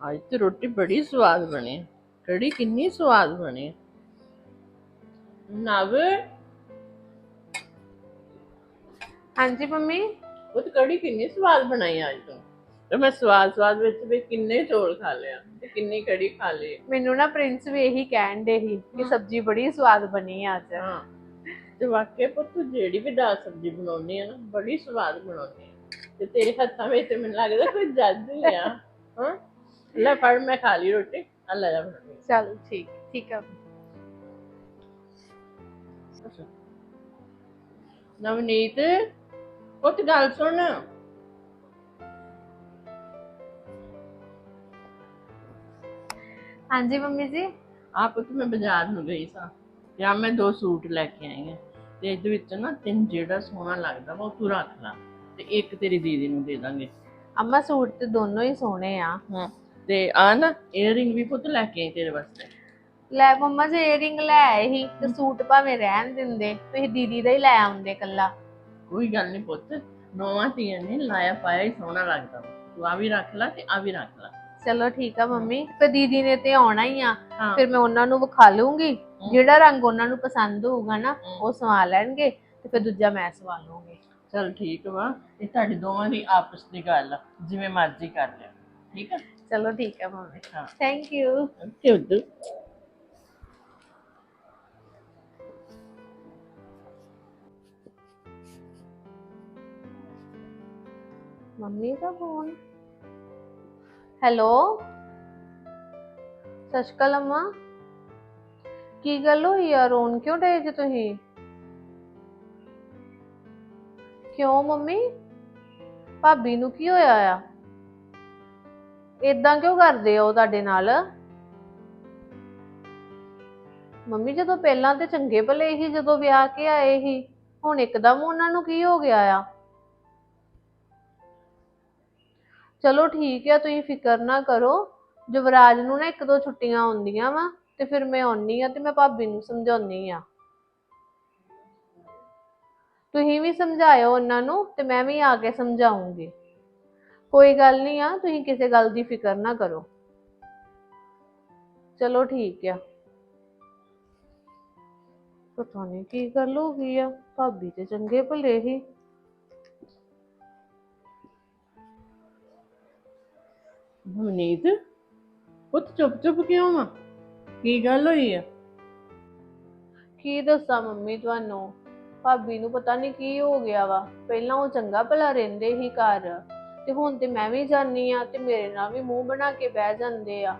ਅੱਜ ਤੇ ਰੋਟੀ ਬੜੀ ਸਵਾਦ ਬਣੀ। ਕੜੀ ਕਿੰਨੀ ਸਵਾਦ ਬਣੀ। ਨਵ। ਹਾਂਜੀ ਮੰਮੀ। ਉਹ ਤੇ ਕੜੀ ਕਿੰਨੀ ਸਵਾਦ ਬਣਾਈ ਅੱਜ ਤੂੰ। ਤੇ ਮੈਂ ਸਵਾਦ ਸਵਾਦ ਵਿੱਚ ਵੀ ਕਿੰਨੇ ਚੌਲ ਖਾ ਲਿਆ ਤੇ ਕਿੰਨੀ ਕੜੀ ਖਾ ਲਈ। ਮੈਨੂੰ ਨਾ ਪ੍ਰਿੰਸ ਵੀ ਇਹੀ ਕਹਿਣ ਦੇ ਸੀ ਕਿ ਸਬਜ਼ੀ ਬੜੀ ਸਵਾਦ ਬਣੀ ਆ ਅੱਜ। ਹਾਂ। ਤੇ ਵਾਕਿਆ ਪੁੱਤ ਤੂੰ ਜਿਹੜੀ ਵੀ ਦਾਲ ਸਬਜ਼ੀ ਬਣਾਉਣੀ ਹੈ ਨਾ ਬੜੀ ਸਵਾਦ ਬਣਾਉਣੀ ਹੈ ਤੇ ਤੇਰੇ ਹੱਥਾਂ ਵਿੱਚ ਤੇ ਮੈਨੂੰ ਲੱਗਦਾ ਕੋਈ ਜਾਦੂ ਆ। ਹਾਂ। ਲੈ ਫੜ ਮੈਂ ਖਾ ਲਈ ਰੋਟੀ। ਆ ਲੈ ਜਾ ਫੜ। ਚਲ ਠੀਕ ਠੀਕ ਆ। ਨਵਨੀਤ ਪੁੱਤ ਗੱਲ ਸੁਣ। ਹਾਂਜੀ ਮੰਮੀ ਜੀ। ਆ ਪੁੱਤ ਮੈਂ ਬਾਜ਼ਾਰ ਨੂੰ ਗਈ ਸਾਂ। ਤੇ ਆ ਮੈਂ ਦੋ ਸੂਟ ਲੈ ਕੇ ਆਈ ਹਾਂ। ਤੇ ਇਹਦੇ ਵਿੱਚ ਨਾ ਤੈਨੂੰ ਜਿਹੜਾ ਸੋਹਣਾ ਲੱਗਦਾ ਵਾ ਉਹ ਤੂੰ ਰੱਖ ਲੈ। ਤੇ ਇੱਕ ਤੇਰੀ ਦੀਦੀ ਨੂੰ ਦੇ ਦਾਂਗੇ। ਅੰਮਾ ਸੂਟ ਤੇ ਦੋਨੋਂ ਹੀ ਸੋਹਣੇ ਆ। ਹਾਂ। ਤੇ ਆ ਨਾ ਏਅਰਿੰਗ ਵੀ ਪੁੱਤ ਲੈ ਕੇ ਆਈ ਤੇਰੇ ਵਾਸਤੇ। ਲੈ ਮੰਮਾ ਜੀ ਏਅਰਿੰਗ ਲੈ ਆਏ ਸੀ ਤੇ ਸੂਟ ਭਾਵੇਂ ਰਹਿਣ ਦਿੰਦੇ ਤੁਸੀਂ ਦੀਦੀ ਦਾ ਹੀ ਲੈ ਆਉਂਦੇ ਕੱਲਾ ਕੋਈ ਗੱਲ ਨਹੀਂ ਪੁੱਤ ਨੌਵਾਂ ਧੀਆਂ ਨੇ ਲਾਇਆ ਪਾਇਆ ਹੀ ਸੋਹਣਾ ਲੱਗਦਾ। ਵਾ। ਤੂੰ ਆ ਵੀ ਰੱਖ ਲੈ ਤੇ ਆ ਵੀ ਰੱਖ ਲੈ। ਚਲੋ ਠੀਕ ਆ ਮੰਮੀ ਫਿਰ ਦੀਦੀ ਨੇ ਤੇ ਆਉਣਾ ਹੀ ਆ। ਹਾਂ। ਫਿਰ ਮੈਂ ਉਹਨਾਂ ਨੂੰ ਵਿਖਾ ਲੂੰਗੀ ਜਿਹੜਾ ਰੰਗ ਉਹਨਾਂ ਨੂੰ ਪਸੰਦ ਹੋਊਗਾ ਨਾ ਉਹ ਸਵਾ ਲੈਣਗੇ ਤੇ ਫਿਰ ਦੂਜਾ ਮੈਂ ਸਵਾ ਲੂੰਗੀ ਚਲ ਠੀਕ ਵਾ ਇਹ ਤੁਹਾਡੀ ਦੋਵਾਂ ਦੀ ਆਪਸ ਦੀ ਗੱਲ ਆ ਜਿਵੇਂ ਮਰਜ਼ੀ ਕਰ ਲਿਓ ਠੀਕ ਆ? ਚਲੋ ਠੀਕ ਆ ਮੰਮੀ ਹਾਂ ਥੈਂਕ ਯੂ ਤੇ ਉਦੋਂ ਮੰਮੀ ਦਾ ਫੋਨ ਹੈਲੋ ਸਤਿ ਸ਼੍ਰੀ ਅਕਾਲ ਅੰਮਾ ਕੀ ਗੱਲ ਹੋਈ ਆ ਰੋਣ ਕਿਉਂ ਡੇ ਜੇ ਤੁਸੀਂ ਕਿਉਂ ਮੰਮੀ ਭਾਬੀ ਨੂੰ ਕੀ ਹੋਇਆ ਆ ਇਦਾਂ ਕਿਉਂ ਕਰਦੇ ਆ ਉਹ ਤੁਹਾਡੇ ਨਾਲ? ਮੰਮੀ, ਜਦੋਂ ਪਹਿਲਾਂ ਤੇ ਚੰਗੇ ਭਲੇ ਹੀ ਜਦੋਂ ਵਿਆਹ ਕੇ ਆਏ ਸੀ, ਹੁਣ ਇੱਕਦਮ ਉਹਨਾਂ ਨੂੰ ਕੀ ਹੋ ਗਿਆ ਆ? ਚਲੋ ਠੀਕ ਆ, ਤੁਸੀਂ ਫਿਕਰ ਨਾ ਕਰੋ। ਜਵਰਾਜ ਨੂੰ ਨਾ ਇੱਕ ਦੋ ਛੁੱਟੀਆਂ ਆਉਂਦੀਆਂ ਵਾ, ਤੇ ਫਿਰ ਮੈਂ ਆਉਣੀ ਆ ਤੇ ਮੈਂ ਭਾਬੀ ਨੂੰ ਸਮਝਾਉਣੀ ਆ ਤੁਸੀਂ ਵੀ ਸਮਝਾਇਓ ਉਹਨਾਂ ਨੂੰ ਤੇ ਮੈਂ ਵੀ ਆ ਕੇ ਸਮਝਾਉਂਗੀ। ਕੋਈ ਗੱਲ ਨਹੀਂ ਆ ਤੁਸੀਂ ਕਿਸੇ ਗੱਲ ਦੀ ਫਿਕਰ ਨਾ ਕਰੋ। ਚਲੋ ਠੀਕ ਆ। ਪਤਾ ਨਹੀਂ ਕੀ ਗੱਲ ਹੋ ਗਈ ਆ ਭਾਬੀ ਤੇ ਚੰਗੇ ਭਲੇ ਹੀ। ਨਵਨੀਤ ਪੁੱਤ ਚੁੱਪ ਚੁੱਪ ਕਿਉਂ ਆ? ਕੀ ਗੱਲ ਹੋਈ ਆ? ਕੀ ਦੱਸਾਂ ਮੰਮੀ ਤੁਹਾਨੂੰ? ਭਾਬੀ ਨੂੰ ਪਤਾ ਨਹੀਂ ਕੀ ਹੋ ਗਿਆ ਵਾ। ਪਹਿਲਾਂ ਉਹ ਚੰਗਾ ਭਲਾ ਰਹਿੰਦੇ ਹੀ ਘਰ। ਤੇ ਹੁਣ ਤੇ ਮੈਂ ਵੀ ਜਾਨੀ ਆ ਤੇ ਮੇਰੇ ਨਾਲ ਵੀ ਮੂੰਹ ਬਣਾ ਕੇ ਬਹਿ ਜਾਂਦੇ ਆ।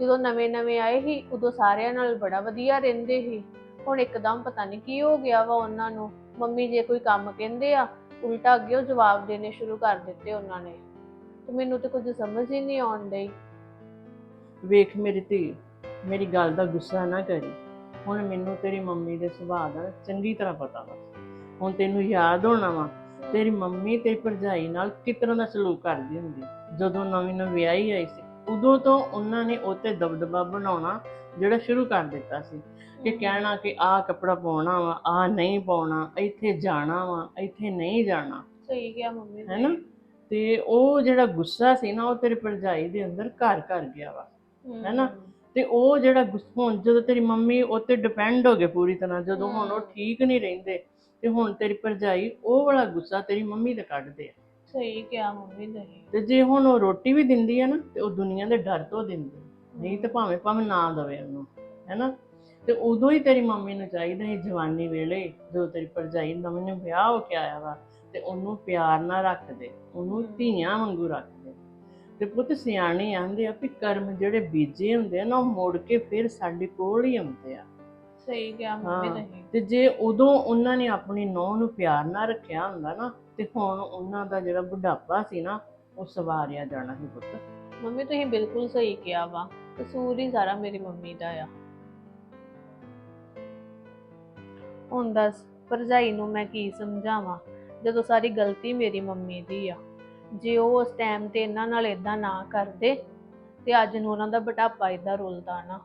ਜਦੋਂ ਨਵੇਂ ਨਵੇਂ ਆਏ ਸੀ, ਉਦੋਂ ਸਾਰਿਆਂ ਨਾਲ ਬੜਾ ਵਧੀਆ ਰਹਿੰਦੇ ਸੀ। ਹੁਣ ਇੱਕਦਮ ਪਤਾ ਨਹੀਂ ਕੀ ਹੋ ਗਿਆ ਵਾ ਉਹਨਾਂ ਨੂੰ। ਮੰਮੀ ਜੇ ਕੋਈ ਕੰਮ ਕਹਿੰਦੇ ਆ, ਉਲਟਾ ਅੱਗੇ ਉਹ ਜਵਾਬ ਦੇਣੇ ਸ਼ੁਰੂ ਕਰ ਦਿੱਤੇ ਉਹਨਾਂ ਨੇ। ਤੇ ਮੈਨੂੰ ਤੇ ਕੁਝ ਸਮਝ ਹੀ ਨਹੀਂ ਆਉਣ ਡਈ। ਵੇਖ ਮੇਰੀ ਧੀ, ਮੇਰੀ ਗੱਲ ਦਾ ਗੁੱਸਾ ਨਾ ਕਰੀ। ਹੁਣ ਮੈਨੂੰ ਤੇਰੀ ਮੰਮੀ ਦੇ ਸੁਭਾਅ ਦਾ ਚੰਗੀ ਤਰ੍ਹਾਂ ਪਤਾ ਵਾ। ਹੁਣ ਤੈਨੂੰ ਯਾਦ ਹੋਣਾ ਵਾ ਤੇਰੀ ਮੰਮੀ ਤੇ ਭਰਜਾਈ ਨਾਲ ਤਰ੍ਹਾਂ ਦਾ ਸਲੂਕ ਕਰਦੀ ਹੁੰਦੀ ਜਦੋਂ ਨਵੀਂ ਨਵੀਂ ਵਿਆਹੀ ਆਈ ਸੀ ਉਦੋਂ ਤੋਂ ਉਹਨਾਂ ਨੇ ਉਹ ਤੇ ਦਬਦਬਾ ਬਣਾਉਣਾ ਜਿਹੜਾ ਸ਼ੁਰੂ ਕਰ ਦਿੱਤਾ ਸੀ ਕਿ ਕਹਿਣਾ ਕਿ ਆਹ ਕੱਪੜਾ ਪਾਉਣਾ ਵਾ ਆਹ ਨਹੀਂ ਪਾਉਣਾ ਇੱਥੇ ਜਾਣਾ ਵਾ ਇੱਥੇ ਨਹੀਂ ਜਾਣਾ ਸਹੀ ਗਿਆ ਮੰਮੀ ਨੇ। ਹੈਨਾ ਤੇ ਉਹ ਜਿਹੜਾ ਗੁੱਸਾ ਸੀ ਨਾ ਉਹ ਤੇਰੀ ਭਰਜਾਈ ਦੇ ਅੰਦਰ ਘਰ ਘਰ ਗਿਆ ਵਾ। ਹੈਨਾ? ਤੇ ਉਹ ਜਿਹੜਾ ਗੁੱਸਾ ਹੁਣ ਜਦੋਂ ਤੇਰੀ ਮੰਮੀ ਉਹ ਤੇ ਡਿਪੈਂਡ ਹੋ ਗਏ ਪੂਰੀ ਤਰ੍ਹਾਂ ਜਦੋਂ ਹੁਣ ਉਹ ਠੀਕ ਨਹੀਂ ਰਹਿੰਦੇ ਤੇ ਹੁਣ ਤੇਰੀ ਭਰਜਾਈ ਉਹ ਵਾਲਾ ਗੁੱਸਾ ਤੇਰੀ ਮੰਮੀ ਤੇ ਕੱਢਦੇ ਆ। ਸਹੀ ਕਿਹਾ ਮੰਮੀ ਨਹੀਂ ਤੇ ਜੇ ਹੁਣ ਉਹ ਰੋਟੀ ਵੀ ਦਿੰਦੀ ਆ ਨਾ ਤੇ ਉਹ ਦੁਨੀਆ ਦੇ ਡਰ ਤੋਂ ਦਿੰਦੀ। ਨਹੀਂ ਤੇ ਭਾਵੇਂ ਭਾਵੇਂ ਨਾ ਦਵੇ ਉਹਨੂੰ ਹੈਨਾ? ਤੇ ਉਦੋਂ ਹੀ ਤੇਰੀ ਮੰਮੀ ਨੂੰ ਚਾਹੀਦਾ ਸੀ ਜਵਾਨੀ ਵੇਲੇ ਜਦੋਂ ਤੇਰੀ ਭਰਜਾਈ ਨਵੇਂ ਨੂੰ ਵਿਆਹ ਹੋ ਕੇ ਆਇਆ ਵਾ ਤੇ ਉਹਨੂੰ ਪਿਆਰ ਨਾਲ ਰੱਖਦੇ ਉਹਨੂੰ ਧੀਆਂ ਵਾਂਗੂ ਰੱਖਦੇ। ਤੇ ਪੁੱਤ ਸਿਆਣੇ ਆਂਦੇ ਆ ਵੀ ਕਰਮ ਜਿਹੜੇ ਬੀਜੇ ਹੁੰਦੇ ਆ ਨਾ ਉਹ ਮੁੜ ਕੇ ਫਿਰ ਸਾਡੇ ਕੋਲ ਹੀ ਆਉਂਦੇ ਆ। ਸਹੀ ਕਿਹਾ ਮੰਮੀ। ਨਹੀਂ ਤੇ ਜੇ ਉਦੋਂ ਉਹਨਾਂ ਨੇ ਆਪਣੀ ਨੌਂ ਨੂੰ ਪਿਆਰ ਨਾਲ ਰੱਖਿਆ ਹੁੰਦਾ ਨਾ ਤੇ ਹੁਣ ਉਹਨਾਂ ਦਾ ਜਿਹੜਾ ਬੁਢਾਪਾ ਸੀ ਨਾ ਉਹ ਸਵਾਰਿਆ ਜਾਣਾ ਸੀ ਪੁੱਤ। ਮੰਮੀ ਤੁਸੀਂ ਬਿਲਕੁਲ ਸਹੀ ਕਿਹਾ ਵਾ ਕਸੂਰ ਹੀ ਸਾਰਾ ਮੇਰੀ ਮੰਮੀ ਦਾ ਆ। ਹੁਣ ਦੱਸ ਭਰਜਾਈ ਨੂੰ ਮੈਂ ਕੀ ਸਮਝਾਵਾਂ ਜਦੋਂ ਸਾਰੀ ਗਲਤੀ ਮੇਰੀ ਮੰਮੀ ਦੀ ਆ। ਜੇ ਉਹ ਉਸ ਟਾਈਮ ਤੇ ਇਹਨਾਂ ਨਾਲ ਇਦਾਂ ਨਾ ਕਰਦੇ ਤੇ ਅੱਜ ਨੂੰ ਉਹਨਾਂ ਦਾ ਬੁਢਾਪਾ ਇਦਾਂ ਰੁਲਦਾ ਨਾ।